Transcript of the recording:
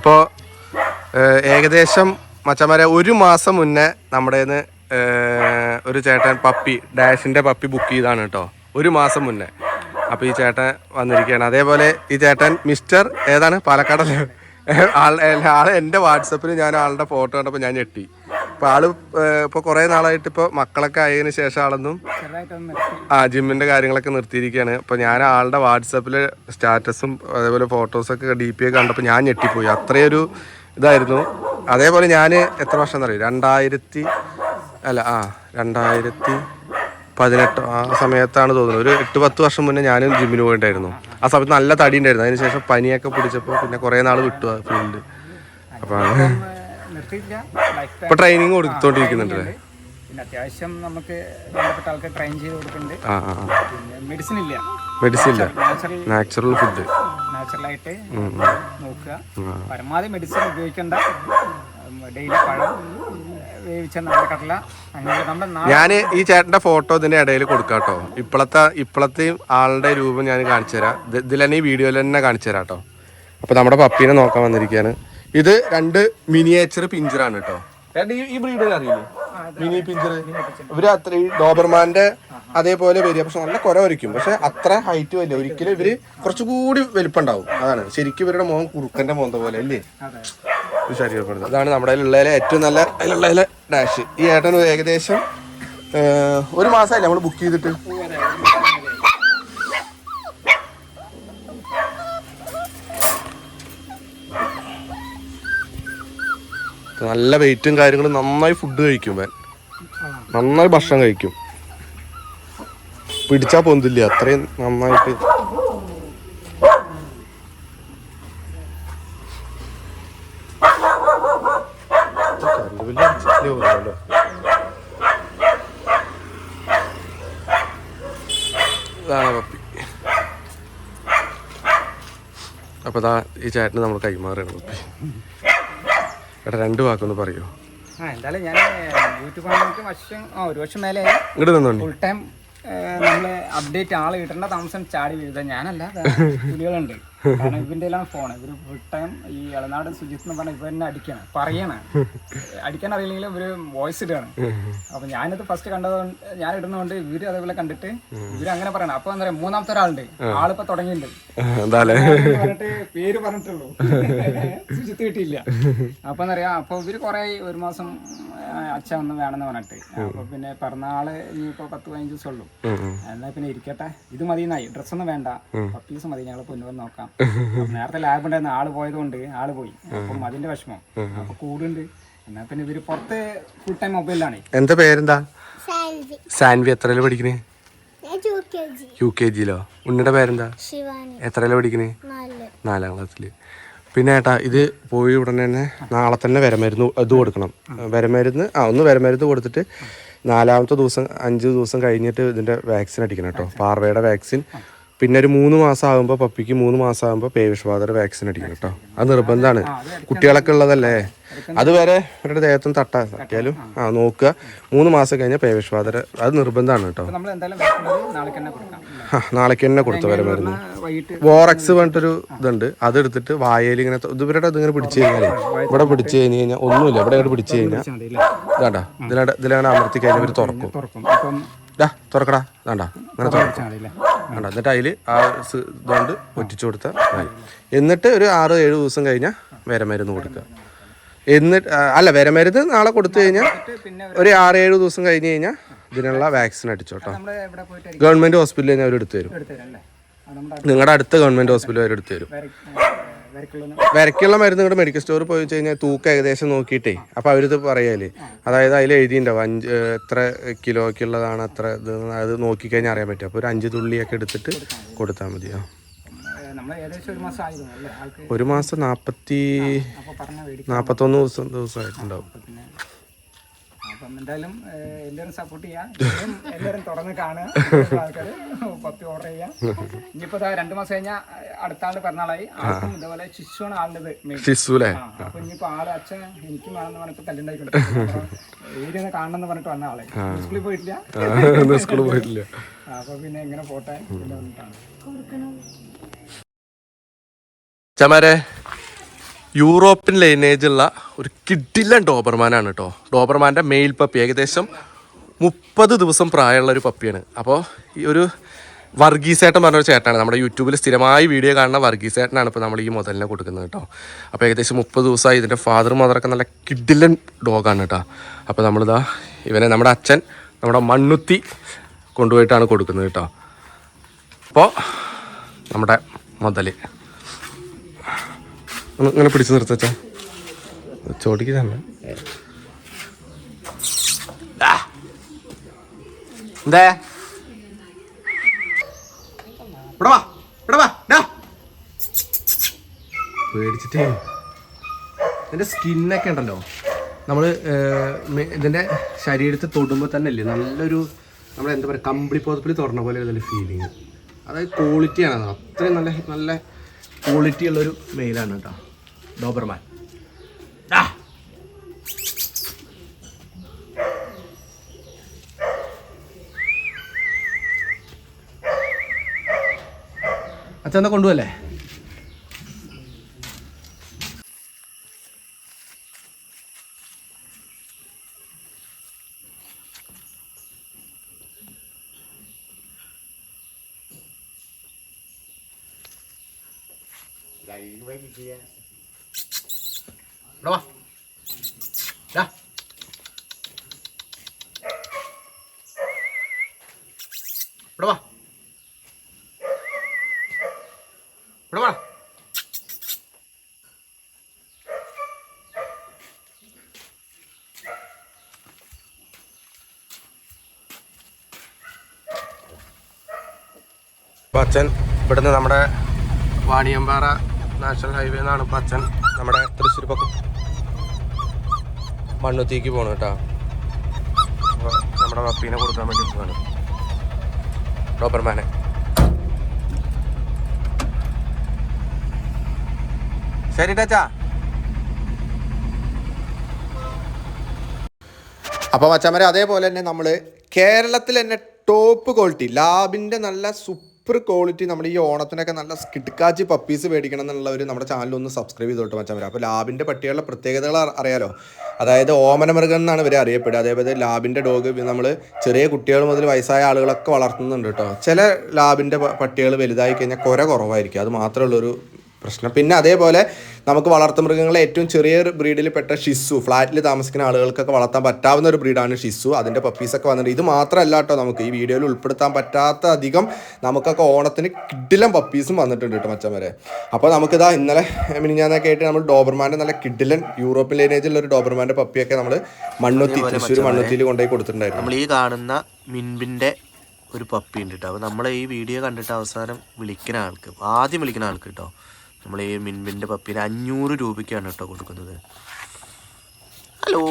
ഇപ്പോൾ ഏകദേശം മച്ചന്മാരെ ഒരു മാസം മുന്നേ നമ്മുടെ ഒരു ചേട്ടൻ പപ്പി ഡാഷിന്റെ പപ്പി ബുക്ക് ചെയ്താണ് കേട്ടോ ഒരു മാസം മുന്നേ. അപ്പോൾ ഈ ചേട്ടൻ വന്നിരിക്കുകയാണ്. അതേപോലെ ഈ ചേട്ടൻ മിസ്റ്റർ ഏതാണ്? പാലക്കാടല്ലേ? ആൾ ആൾ എന്റെ വാട്സപ്പിൽ ഞാൻ ആളുടെ ഫോട്ടോ കണ്ടപ്പോൾ ഞാൻ ഞെട്ടി. അപ്പോൾ ആൾ ഇപ്പൊ കുറേ നാളായിട്ട് ഇപ്പൊ മക്കളൊക്കെ ആയതിന് ശേഷം ആളൊന്നും ആ ജിമ്മിന്റെ കാര്യങ്ങളൊക്കെ നിർത്തിയിരിക്കുകയാണ് അപ്പൊ ഞാൻ ആളുടെ വാട്സാപ്പിൽ സ്റ്റാറ്റസും അതേപോലെ ഫോട്ടോസൊക്കെ ഡി പി ഒക്കെ കണ്ടപ്പോൾ ഞാൻ ഞെട്ടിപ്പോയി. അത്രയൊരു ഇതായിരുന്നു. അതേപോലെ ഞാൻ എത്ര വർഷം എന്നറിയും രണ്ടായിരത്തി അല്ല ആ രണ്ടായിരത്തി പതിനെട്ട് ആ സമയത്താണ് തോന്നുന്നത്. ഒരു എട്ട് പത്ത് വർഷം മുന്നേ ഞാനും ജിമ്മിന് പോയിട്ടായിരുന്നു ആ സമയത്ത് നല്ല തടി ഉണ്ടായിരുന്നു. അതിനുശേഷം പനിയൊക്കെ പിടിച്ചപ്പോൾ പിന്നെ കുറേ നാൾ വിട്ടു ഫീൽഡ്. അപ്പോൾ ഏഹ് നിർത്തിയില്ല ഇപ്പൊ ട്രെയിനിങ് കൊടുത്തോണ്ടിരിക്കുന്നുണ്ട് പിന്നെ അത്യാവശ്യം നമുക്ക് ബന്ധപ്പെട്ട ആൾക്ക് ട്രെയിൻ ചെയ്ത് കൊടുക്കുന്നുണ്ട്. മെഡിസിൻ ഇല്ല. മെഡിസിൻ ഇല്ല. നാച്ചുറൽ നാച്ചുറൽ ഫുഡ് നാച്ചുറലായിട്ട് നോക്കുക. പരമാവധി മെഡിസിൻ ഉപയോഗിക്കേണ്ട. ഡെയിലി പഴം വേവിച്ച കടല ഞാൻ ഈ ചേട്ടന്റെ ഫോട്ടോ ഇതിന്റെ ഇടയിൽ കൊടുക്കാട്ടോ ഇപ്പോഴത്തെ ഇപ്പോഴത്തെ ആളുടെ രൂപം ഞാൻ കാണിച്ചു തരാം. ഇതിൽ തന്നെ ഈ വീഡിയോയിൽ തന്നെ കാണിച്ചു തരാം കേട്ടോ അപ്പൊ നമ്മുടെ പപ്പീനെ നോക്കാൻ വന്നിരിക്കുകയാണ് ഇത് രണ്ട് മിനിയേച്ചർ പിഞ്ചറാണ് കേട്ടോ രണ്ട് ഈ- അറിയില്ലേ? മിനി പിഞ്ചർ ഇവർ അത്ര ഈ ഡോബർമാന്റെ അതേപോലെ വരിക. പക്ഷെ നല്ല കുര പക്ഷെ അത്ര ഹൈറ്റ് വരില്ല. ഒരിക്കലും ഇവർ കുറച്ചുകൂടി വലിപ്പുണ്ടാവും. അതാണ്. ശരിക്കും ഇവരുടെ മോൻ കുറുക്കന്റെ മോന്ത പോലെ അല്ലേ? ശരീരപ്പെടുന്നത് അതാണ് നമ്മുടെ ഉള്ളതിലെ ഏറ്റവും നല്ല അതിലുള്ളതിലെ ഡാഷ് ഈ ഏട്ടൻ ഏകദേശം ഒരു മാസമല്ലേ നമ്മൾ ബുക്ക് ചെയ്തിട്ട്? നല്ല വെയിറ്റും കാര്യങ്ങളും നന്നായി ഫുഡ് കഴിക്കും വേൻ നന്നായി ഭക്ഷണം കഴിക്കും. പിടിച്ചാ പൊന്തില്ല? അത്രയും നന്നായിട്ട്. അപ്പൊ ഈ ചേട്ടന് നമ്മൾ കൈമാറുകയാണ് പപ്പി. രണ്ട് വാക്കൊന്ന് പറയൂ. ആ എന്തായാലും ഞാൻ യൂട്യൂബ് ആണെങ്കിൽ വർഷം ആ ഒരു വർഷം മേലെ ഇങ്ങോട്ട് നിന്നോണ്ടി ഫുൾ ടൈം നമ്മൾ അപ്ഡേറ്റ് ആൾ കിട്ടേണ്ട താമസം ചാടി വീഴുക ഞാനല്ല പുലികളുണ്ട് കാരണം ഇവന്റെ ഫോൺ ഇവർ ഫുൾ ടൈം ഈ ഇളനാടൻ സുജിത്ത് എന്ന് പറഞ്ഞാൽ ഇവ എന്നെ അടിക്കണം. പറയണ. അടിക്കാൻ അറിയില്ലെങ്കിൽ ഇവർ വോയിസ് ഇടുകയാണ് അപ്പൊ ഞാനിത് ഫസ്റ്റ് കണ്ടതുകൊണ്ട് ഞാൻ ഇടുന്നതുകൊണ്ട് ഇവർ അതേപോലെ കണ്ടിട്ട് ഇവർ അങ്ങനെ പറയണം. അപ്പൊ എന്താ പറയാ മൂന്നാമത്തെ ഒരാളുണ്ട്. ആളിപ്പോ തുടങ്ങിയിട്ടുണ്ട്. പറഞ്ഞിട്ട് പേര് പറഞ്ഞിട്ടുള്ളൂ. സുജിത്ത് കിട്ടിയില്ല. അപ്പൊ എന്താ പറയാ അപ്പൊ ഇവർ കൊറേ ഒരു മാസം അച്ഛൻ ഒന്ന് വേണമെന്ന് പറഞ്ഞിട്ട്. അപ്പൊ പിന്നെ പിറന്നാൾ ഇനിയിപ്പോ പത്ത് പതിനഞ്ച് ദിവസം ഉള്ളൂ. എന്നാ പിന്നെ ഇരിക്കട്ടെ. ഇത് മതി എന്നായി ഡ്രസ്സൊന്നും വേണ്ട. പത്ത് ദിവസം മതി. ഞങ്ങൾ പൊന്നുവന്ന് നോക്കാം. നേരത്തെ ലാബ് ഉണ്ടായിരുന്ന ആൾ പോയത് കൊണ്ട് ആൾ പോയി. അപ്പം അതിന്റെ വിഷമം. അപ്പൊ കൂടുണ്ട്. എന്നാ പിന്നെ ഇവർ പുറത്ത് ഫുൾ ടൈം മൊബൈലാണ് എന്താ പേരെന്താ? സാൻവി. എത്രയിൽ പഠിക്കണേ? യു കെ ജിയിലോ ഉണ്ണിയുടെ പേരെന്താ? ശിവാനി. എത്രയിൽ പഠിക്കണേ? നാല് നാലാം ക്ലാസ്സിൽ പിന്നെ ഏട്ടാ ഇത് പോയി ഉടനെ തന്നെ നാളെ തന്നെ വരമരുന്ന് ഇത് കൊടുക്കണം. വരമരുന്ന് ആ ഒന്ന് വരമരുന്ന് കൊടുത്തിട്ട് നാലാമത്തെ ദിവസം അഞ്ച് ദിവസം കഴിഞ്ഞിട്ട് ഇതിന്റെ വാക്സിൻ അടിക്കണം കേട്ടോ. പാർവയുടെ വാക്സിൻ പിന്നെ ഒരു മൂന്ന് മാസം ആകുമ്പോൾ പപ്പിക്ക് മൂന്ന് മാസം ആകുമ്പോൾ പേവിഷബാധയുടെ വാക്സിൻ അടിക്കണം കേട്ടോ. അത് നിർബന്ധമാണ് കുട്ടികളൊക്കെ ഉള്ളതല്ലേ? അതുവരെ അവരുടെ ദേഹത്തും തട്ടാ തട്ടിയാലും ആ നോക്കുക. മൂന്ന് മാസം കഴിഞ്ഞാൽ പേവിഷബാധയുടെ അത് നിർബന്ധമാണ് കേട്ടോ. ആ, നാളേക്ക് തന്നെ കൊടുത്തു വരെ മരുന്ന്. വോറക്സ് പറഞ്ഞിട്ടൊരു ഇതുണ്ട്. അതെടുത്തിട്ട് വായയിൽ ഇങ്ങനെ ഇവരുടെ ഇതിങ്ങനെ പിടിച്ചു കഴിഞ്ഞാൽ ഇവിടെ പിടിച്ചു കഴിഞ്ഞ് കഴിഞ്ഞാൽ ഒന്നുമില്ല. ഇവിടെ ഇവിടെ പിടിച്ചു കഴിഞ്ഞാൽ ഇതാണ്ടാ. ഇതിലാണ് ഇതിലാണ് അമർത്തി കഴിഞ്ഞാൽ ഇവർ തുറക്കും. തുറക്കടാ. ഇതാണ്ടാ. ഇങ്ങനെ തുറക്കും. എന്നിട്ട് അതിൽ ആ ഇതുകൊണ്ട് ഒറ്റിച്ചു കൊടുത്താൽ മതി എന്നിട്ട് ഒരു ആറ് ഏഴ് ദിവസം കഴിഞ്ഞാൽ വരമരുന്ന് കൊടുക്കുക. എന്നിട്ട് അല്ല വരമരുന്ന് നാളെ കൊടുത്തു കഴിഞ്ഞാൽ ഒരു ആറ് ഏഴ് ദിവസം കഴിഞ്ഞ് കഴിഞ്ഞാൽ ഇതിനുള്ള വാക്സിൻ അടിച്ചോട്ടോ. കേട്ടോ ഗവൺമെന്റ് ഹോസ്പിറ്റലിൽ തന്നെ അവർ എടുത്തു തരും. നിങ്ങളുടെ അടുത്ത ഗവൺമെന്റ് ഹോസ്പിറ്റലിൽ അവർ എടുത്തു തരും. വരക്കുള്ള വിരക്കുള്ള മരുന്ന് ഇവിടെ മെഡിക്കൽ സ്റ്റോറിൽ പോയി വെച്ച് കഴിഞ്ഞാൽ തൂക്കം ഏകദേശം നോക്കിയിട്ടേ. അപ്പോൾ അവരിത് പറയാൽ. അതായത് അതിൽ എഴുതിയിട്ടുണ്ടാവും അഞ്ച് എത്ര എത്ര കിലോക്കുള്ളതാണ് അത്ര ഇത് അത് നോക്കിക്കഴിഞ്ഞാൽ അറിയാൻ പറ്റും. അപ്പോൾ ഒരു അഞ്ച് തുള്ളിയൊക്കെ എടുത്തിട്ട് കൊടുത്താൽ മതി. ആ. ഒരു മാസം നാപ്പത്തി നാപ്പത്തൊന്ന് നാൽപ്പത്തി നാൽപ്പത്തൊന്ന് ദിവസം ദിവസമായിട്ടുണ്ടാവും അപ്പം എന്തായാലും എല്ലാവരും സപ്പോർട്ട് ചെയ്യാം. എല്ലാവരും തുറന്ന് കാണുക. ആൾക്കാർ പപ്പി ഓർഡർ ചെയ്യാം. ഇനിയിപ്പോ രണ്ടു മാസം കഴിഞ്ഞാൽ അടുത്ത ആളുടെ പിറന്നാളായി. ആൾക്കും ഇതേപോലെ ശിശുവാണ് ആളുടെ മെയിൻ ഷിസു അല്ലേ? ആ, അപ്പൊ ഇനിയിപ്പോ ആൾ അച്ഛൻ എനിക്കും വേണമെന്ന് പറഞ്ഞിട്ട് തല്ലുണ്ടായിക്കൊണ്ട് ഏരിയ കാണണമെന്ന് പറഞ്ഞിട്ട് വന്ന ആളെ. സ്കൂളിൽ പോയിട്ടില്ല. സ്കൂളിൽ പോയിട്ടില്ല. അപ്പൊ പിന്നെ എങ്ങനെ പോട്ടെ പിന്നെ വന്നിട്ടാണ് ചമാരെ യൂറോപ്യൻ ലൈനേജുള്ള ഒരു കിഡിലൻ ഡോബർമാനാണ് കേട്ടോ ഡോബർമാന്റെ മെയിൽ പപ്പി ഏകദേശം മുപ്പത് ദിവസം പ്രായമുള്ള ഒരു പപ്പിയാണ് അപ്പോൾ ഈ ഒരു വർഗീസേട്ടൻ പറഞ്ഞൊരു ചേട്ടനാണ്. നമ്മുടെ യൂട്യൂബിൽ സ്ഥിരമായി വീഡിയോ കാണുന്ന വർഗീസേട്ടനാണ് ഇപ്പോൾ നമ്മൾ ഈ മുതലിനെ കൊടുക്കുന്നത് കേട്ടോ അപ്പോൾ ഏകദേശം മുപ്പത് ദിവസമായി ഇതിന്റെ ഫാദർ മദറൊക്കെ നല്ല കിഡിലൻ ഡോഗാണ് കേട്ടോ അപ്പോൾ നമ്മളിതാ ഇവനെ നമ്മുടെ അച്ഛൻ നമ്മുടെ മണ്ണുത്തി കൊണ്ടുപോയിട്ടാണ് കൊടുക്കുന്നത് കേട്ടോ അപ്പോൾ നമ്മുടെ മുതൽ ഇങ്ങനെ പിടിച്ചു നിർത്തച്ചാ ചോടിക്ക് തന്നെ. എന്താ? ഇവിടെ വാ ഇവിടെ വാ ഡാ. പേടിച്ചിട്ടേ. ഇതിന്റെ സ്കിന്നൊക്കെ ഉണ്ടല്ലോ. നമ്മൾ ഇതിന്റെ ശരീരത്തിൽ തൊടുമ്പോൾ തന്നെ ഇല്ലേ നല്ലൊരു നമ്മൾ എന്താ പറയുക കമ്പിളി പോതപ്പിൽ തുറന്ന പോലെ ഒരു ഫീലിങ് അതായത് ക്വാളിറ്റിയാണ് അത് അത്രയും നല്ല നല്ല ക്വാളിറ്റി ഉള്ളൊരു മെയിലാണ് കേട്ടോ. ഡോബർമാൻ ആ അച്ഛൻ കൊണ്ടുപോകല്ലേ ഇവിടെ വാ ദാ. ഇവിടെ വാ ഇവിടെ വാ അപ്പോൾ അച്ഛൻ ഇവിടുന്ന് നമ്മുടെ വാണിയമ്പാറ നാഷണൽ ഹൈവേ പച്ചൻ ഇപ്പോൾ അച്ഛൻ നമ്മുടെ തൃശ്ശൂർ പക്കം മണ്ണുത്തിക്ക് പോകണം കേട്ടോ. നമ്മുടെ പപ്പീനെ കൊടുക്കാൻ വേണ്ടി പോവാണ് ഡോബർമാനെ ശരി ടാച്ചാ. അപ്പോൾ മച്ചാമരെ അതേപോലെ തന്നെ നമ്മൾ കേരളത്തിൽ തന്നെ ടോപ്പ് ക്വാളിറ്റി ലാബിന്റെ നല്ല സൂപ്പർ ക്വാളിറ്റി നമ്മൾ ഈ ഓണത്തിനൊക്കെ നല്ല സ്കിഡ്കാച്ചി പപ്പീസ് മേടിക്കണം എന്നുള്ളവർ നമ്മുടെ ചാനൽ ഒന്ന് സബ്സ്ക്രൈബ് ചെയ്തോട്ട് മച്ചാമരെ അപ്പോൾ ലാബിന്റെ പട്ടികളുടെ പ്രത്യേകതകൾ അറി- അറിയാലോ? അതായത് ഓമനമൃഗം എന്നാണ് ഇവരെ അറിയപ്പെടുക. അതേപോലെ ലാബിന്റെ ഡോഗ് നമ്മൾ ചെറിയ കുട്ടികൾ മുതൽ വയസ്സായ ആളുകളൊക്കെ വളർത്തുന്നുണ്ട് കേട്ടോ. ചില ലാബിന്റെ പട്ടികൾ വലുതായി കഴിഞ്ഞാൽ കുര കുറവായിരിക്കും. അത് മാത്രമേ ഉള്ളൊരു പ്രശ്നം. പിന്നെ അതേപോലെ നമുക്ക് വളർത്തു മൃഗങ്ങളെ ഏറ്റവും ചെറിയ ബ്രീഡിൽ പെട്ട ഷിസു ഫ്ലാറ്റിൽ താമസിക്കുന്ന ആളുകൾക്കൊക്കെ വളർത്താൻ പറ്റാവുന്ന ഒരു ബ്രീഡാണ് ഷിസു. അതിന്റെ പപ്പീസൊക്കെ വന്നിട്ടുണ്ട് ഇത് മാത്രമല്ല കേട്ടോ നമുക്ക് ഈ വീഡിയോയിൽ ഉൾപ്പെടുത്താൻ പറ്റാത്ത അധികം നമുക്കൊക്കെ ഓണത്തിന് കിഡിലം പപ്പീസും വന്നിട്ടുണ്ട് കേട്ടോ മച്ചം വരെ അപ്പോൾ നമുക്കിതാ ഇന്നലെ മിനിഞ്ഞാന്നൊക്കെ ആയിട്ട് നമ്മൾ ഡോബർമാന്റെ നല്ല കിഡിലൻ യൂറോപ്യൻ ലൈനേജിലുള്ള ഒരു ഡോബർമാന്റെ പപ്പിയൊക്കെ നമ്മൾ മണ്ണുത്തി തൃശ്ശൂർ മണ്ണുത്തിയിൽ കൊണ്ടുപോയി കൊടുത്തിട്ടുണ്ടായിരുന്നു. നമ്മൾ ഈ കാണുന്ന മിൻബിന്റെ ഒരു പപ്പി ഉണ്ട് കേട്ടോ. അപ്പോൾ നമ്മളെ ഈ വീഡിയോ കണ്ടിട്ട് അവസാനം വിളിക്കുന്ന ആൾക്ക് ആദ്യം വിളിക്കുന്ന ആൾക്ക് കേട്ടോ. നമ്മൾ ഈ മിൻമിന്റെ പപ്പീനെ അഞ്ഞൂറ് രൂപയ്ക്കാണ് കേട്ടോ കൊടുക്കുന്നത്. ഹലോ?